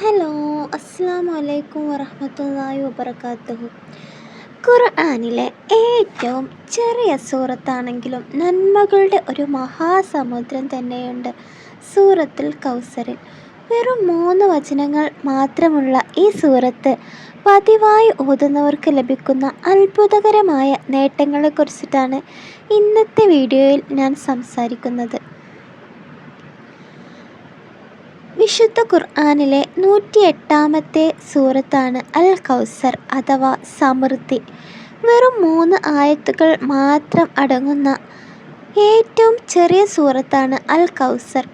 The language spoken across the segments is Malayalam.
ഹലോ അസ്സാം വലൈക്കും വറഹമത്തല്ലാഹി വബർക്കാത്തുഹു ഖുർആാനിലെ ഏറ്റവും ചെറിയ സൂറത്താണെങ്കിലും നന്മകളുടെ ഒരു മഹാസമുദ്രം തന്നെയുണ്ട്. സൂറത്തുൽ കൗസറിൽ വെറും മൂന്ന് വചനങ്ങൾ മാത്രമുള്ള ഈ സൂറത്ത് പതിവായി ഓതുന്നവർക്ക് ലഭിക്കുന്ന അത്ഭുതകരമായ നേട്ടങ്ങളെക്കുറിച്ചിട്ടാണ് ഇന്നത്തെ വീഡിയോയിൽ ഞാൻ സംസാരിക്കുന്നത്. വിശുദ്ധ ഖുർആാനിലെ നൂറ്റി എട്ടാമത്തെ സൂറത്താണ് അൽ കൗസർ അഥവാ സമൃദ്ധി. വെറും മൂന്ന് ആയത്തുകൾ മാത്രം അടങ്ങുന്ന ഏറ്റവും ചെറിയ സൂറത്താണ് അൽ കൗസർ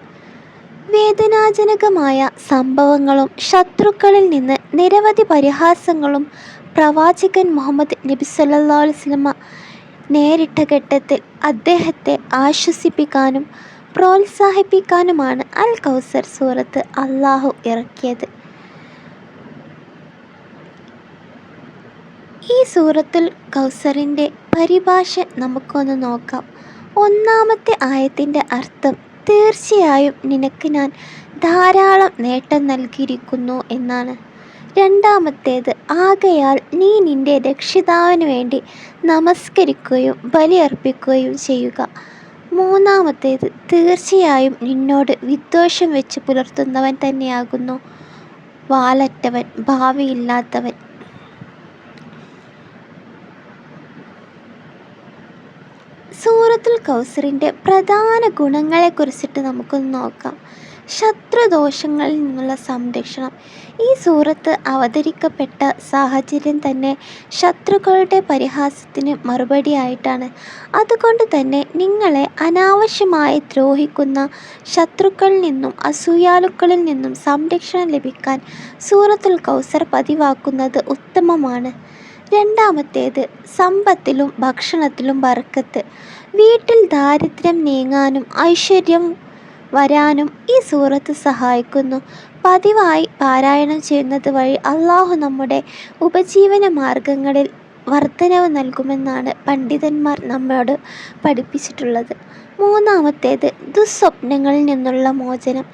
വേദനാജനകമായ സംഭവങ്ങളും ശത്രുക്കളിൽ നിന്ന് നിരവധി പരിഹാസങ്ങളും പ്രവാചകൻ മുഹമ്മദ് നബി സല്ലാ വസ്ലമ നേരിട്ട ഘട്ടത്തിൽ അദ്ദേഹത്തെ ആശ്വസിപ്പിക്കാനും പ്രോത്സാഹിപ്പിക്കാനുമാണ് അൽ കൗസർ സൂറത്ത് അള്ളാഹു ഇറക്കിയത്. ഈ സൂറത്തുൽ കൗസറിന്റെ പരിഭാഷ നമുക്കൊന്ന് നോക്കാം. ഒന്നാമത്തെ ആയത്തിന്റെ അർത്ഥം തീർച്ചയായും നിനക്ക് ഞാൻ ധാരാളം നേട്ടം നൽകിയിരിക്കുന്നു എന്നാണ്. രണ്ടാമത്തേത് ആകയാൽ നീ നിന്റെ രക്ഷിതാവിന് വേണ്ടി നമസ്കരിക്കുകയും ബലിയർപ്പിക്കുകയും ചെയ്യുക. മൂന്നാമത്തേത് തീർച്ചയായും നിന്നോട് വിദ്വേഷം വെച്ച് പുലർത്തുന്നവൻ തന്നെയാകുന്നു. വാലറ്റവൻ ഭാവിയില്ലാത്തവൻ. സൂറത്തുൽ കൗസറിന്റെ പ്രധാന ഗുണങ്ങളെക്കുറിച്ചിട്ട് നമുക്കൊന്ന് നോക്കാം. ശത്രുദോഷങ്ങളിൽ നിന്നുള്ള സംരക്ഷണം. ഈ സൂറത്ത് അവതരിക്കപ്പെട്ട സാഹചര്യം തന്നെ ശത്രുക്കളുടെ പരിഹാസത്തിന് മറുപടിയായിട്ടാണ്. അതുകൊണ്ട് തന്നെ നിങ്ങളെ അനാവശ്യമായി ദ്രോഹിക്കുന്ന ശത്രുക്കളിൽ നിന്നും അസൂയാലുക്കളിൽ നിന്നും സംരക്ഷണം ലഭിക്കാൻ സൂറത്തുൽ കൗസർ പതിവാക്കുന്നത് ഉത്തമമാണ്. രണ്ടാമത്തേത് സമ്പത്തിലും ഭക്ഷണത്തിലും ബർക്കത്ത്. വീട്ടിൽ ദാരിദ്ര്യം നീങ്ങാനും ഐശ്വര്യം വരാനും ഈ സൂറത്ത് സഹായിക്കുന്നു. പതിവായി പാരായണം ചെയ്യുന്നത് വഴി അള്ളാഹു നമ്മുടെ ഉപജീവന മാർഗങ്ങളിൽ വർധനവ് നൽകുമെന്നാണ് പണ്ഡിതന്മാർ നമ്മോട് പഠിപ്പിച്ചിട്ടുള്ളത്. മൂന്നാമത്തേത് ദുസ്വപ്നങ്ങളിൽ നിന്നുള്ള മോചനം.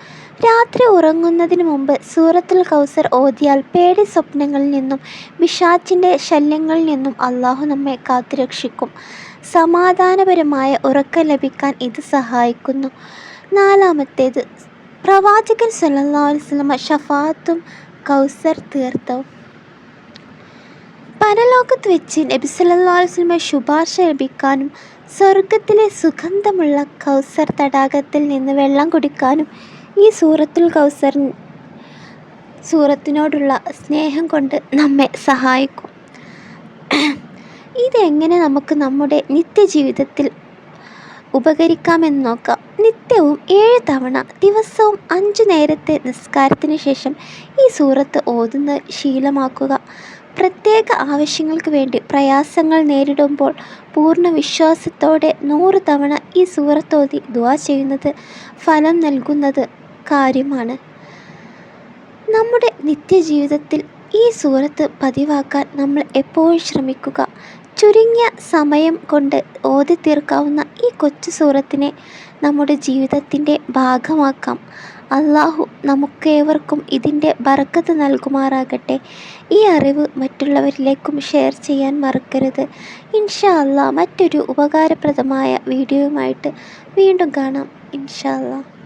രാത്രി ഉറങ്ങുന്നതിന് മുമ്പ് സൂറത്തുൽ കൗസർ ഓതിയാൽ പേടി സ്വപ്നങ്ങളിൽ നിന്നും വിഷാച്ചിന്റെ ശല്യങ്ങളിൽ നിന്നും അള്ളാഹു നമ്മെ കാത്തുരക്ഷിക്കും. സമാധാനപരമായ ഉറക്കം ലഭിക്കാൻ ഇത് സഹായിക്കുന്നു. നാലാമത്തേത്. പ്രവാചകൻ സല്ലല്ലാഹു അലൈഹി ഷഫാത്തും കൗസർ തീർത്ഥവും പരലോകത്ത് വെച്ച് നബി സല്ലല്ലാഹു അലൈഹി വസല്ലമ ശുപാർശ ലഭിക്കാനും സ്വർഗത്തിലെ സുഗന്ധമുള്ള കൗസർ തടാകത്തിൽ നിന്ന് വെള്ളം കുടിക്കാനും ഈ സൂറത്തുൽ കൗസർ സൂറത്തിനോടുള്ള സ്നേഹം കൊണ്ട് നമ്മെ സഹായിക്കും. ഇതെങ്ങനെ നമുക്ക് നമ്മുടെ നിത്യജീവിതത്തിൽ ഉപകരിക്കാമെന്ന് നോക്കാം നിത്യവും ഏഴ് തവണ ദിവസവും അഞ്ചു നേരത്തെ നിസ്കാരത്തിന് ശേഷം ഈ സൂറത്ത് ഓതുന്ന ശീലമാക്കുക. പ്രത്യേക ആവശ്യങ്ങൾക്ക് വേണ്ടി പ്രയാസങ്ങൾ നേരിടുമ്പോൾ പൂർണ വിശ്വാസത്തോടെ നൂറ് തവണ ഈ സൂറത്തോതി ദുവാ ചെയ്യുന്നത് ഫലം നൽകുന്നത് കാര്യമാണ്. നമ്മുടെ നിത്യജീവിതത്തിൽ ഈ സൂറത്ത് പതിവാക്കാൻ നമ്മൾ എപ്പോഴും ശ്രമിക്കുക. ചുരുങ്ങിയ സമയം കൊണ്ട് ഓതി തീർക്കാവുന്ന ഈ കൊച്ചു സൂറത്തിനെ നമ്മുടെ ജീവിതത്തിന്റെ ഭാഗമാക്കാം. അള്ളാഹു നമുക്കേവർക്കും ഇതിന്റെ ബറക്കത്ത് നൽകുമാറാകട്ടെ. ഈ അറിവ് മറ്റുള്ളവരിലേക്കും ഷെയർ ചെയ്യാൻ മറക്കരുത്. ഇൻഷാ അല്ലാ മറ്റൊരു ഉപകാരപ്രദമായ വീഡിയോയുമായിട്ട് വീണ്ടും കാണാം. ഇൻഷാ അള്ളാഹ്